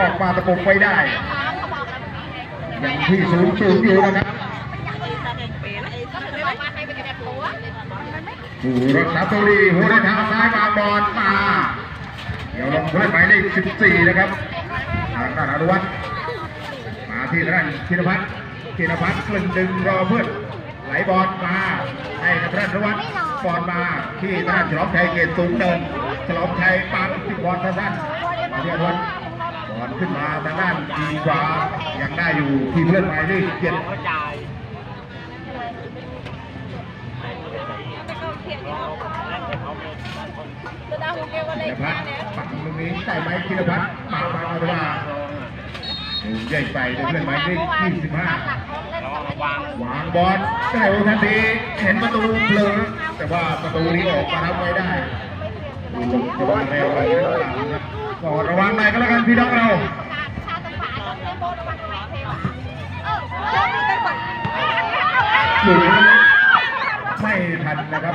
ออกมาตะปบไว้ได้ยังที่ศูนย์ศูนย์อยู่นะครับผู้รักษาตัวดีหัวในทางซ้ายมาบอลมา เดี๋ยวลงผู้เล่นหมายเลข14 นะครับทางด้านอนุวัฒน์มาที่ด้านธินพัฒน์ธินพัฒน์กลึงดึงรอเพื่อนไหลบอลมา ให้กับด้านอนุวัฒน์บอลมาที่ด้านฉลองชัยเกตสูงเดินฉลองชัยปังที่บอลทางด้านมาที่อนุวัฒน์ อลขึ้นมาทางด้านดีกว่ายังได้อยู่ทีเพื่อนหมายเลขเจ็ดธีรพัฒน์ปังตรงนี้ได้ไหมธีรพัฒน์มามาเอาว่าหูใหญ่ไปเพื่อนหมายเลข25วางบอลเร็วทันทีเห็นประตูเผลอแต่ว่าประตูนี้ออกมาทำไว้ได้ดูจะว่าเร็วไรหรือเปล่าครับ ก็ระวังหน่อยก็แล้วกันพี่น้องเราหลุดไม่ทันนะครับ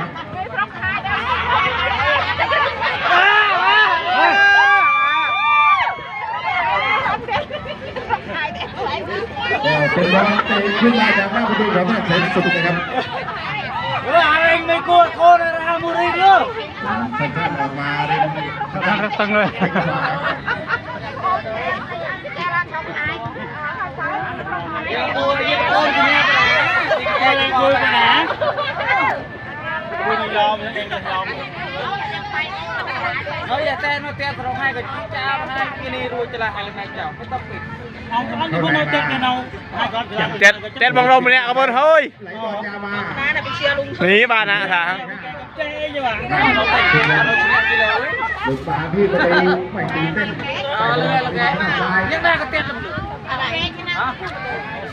ก็เป็นบอลเตะขึ้นมาจากหน้าประตูของท่านเสนสุดนะครับ Ơ, anh mới cua cô này ra mua đi nữa. สั้นๆออกมาเล่นข้างหลังตั้งเลยแข้งขว đang rất tân rồi vui mà đã vui như lo mà em đừng lo nói giờ tên nó tên rồi hai cái cha hai cái này rồi chỉ là hai lần này có những con tết này đâu hai con tết tết này ông ơi thôi nè bà nè thằng ยเอาบนเฮ้ยไหลบอลยาวมาหนีบ้านนะสา Chê chứ bạn. Nó tay kịt nó chỉ đi đâu ấy. ลูกปลาที่ประตูไม่ตื่นเต้น Ờ, lên đây là cái. Nhưng đây có tên là Hả?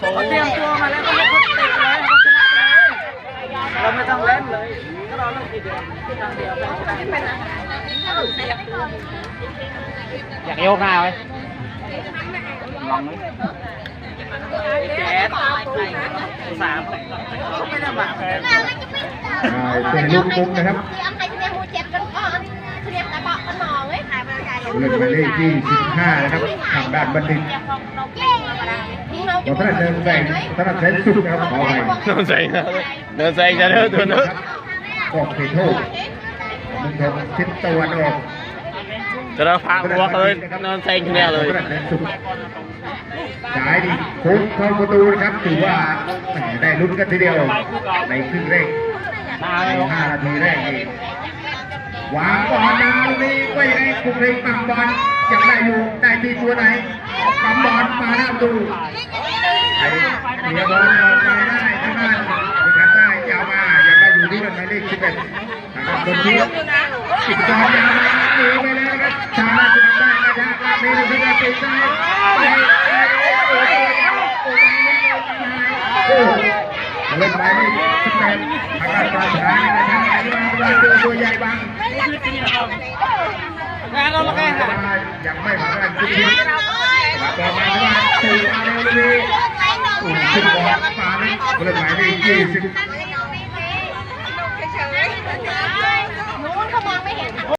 Có tiền chua mà lên có hết tiền rồi, có chân áp rồi. Rồi mới thằng lên rồi. Cái đó là gì được? Cái thằng điều này cái thằng- อยากโยกหน้าไว้แจ๊ดสามไม่ได้บาป เลยเป็นลูกมุกนะครับ ông thầy xem mua chẹp con con xem cả bọ con mò ấy hai ba ngày เล่นหมายเลขที่15นะครับทางด้านบัณฑิตเราท่านเดินแสงท่านเซนสุดนะครับขอให้เดินใส่นะเดินใส่จะเดินตัวนึงออกเขตโทษมึงทงทิศตะวันออกจะเราพักวัวเลยเดินใส่แน่เลยท่านเซน สุดสายดีโค้งเข้าประตูนะครับถือว่าแหมได้ลุ้นกันทีเดียวในครึ่งแรกในห้านาทีแรกนี่วางบอลมาตรงนี้ก็ยังไงคุมเลยปั๊มบอลยังได้อยู่ได้ที่ตัวไหนปั๊มบอลมาหน้าประตูไอ้เสียบอลออกมาได้ทางด้านเป็นการได้ยาวมายังได้อยู่ที่หมายเลขสิบเอ็ดทางด้านคนที่ติดบอลยาวม เล่นไปสิบแปดอาการปลาช้านะครับอยุตัวตัใหญ่บางไม่ยังไม่ผ่านกาคิดต่อมาว่าสี่อาเรลีอุ่ขึ้นบอลปานี้เล่นายได้ยี่สิบ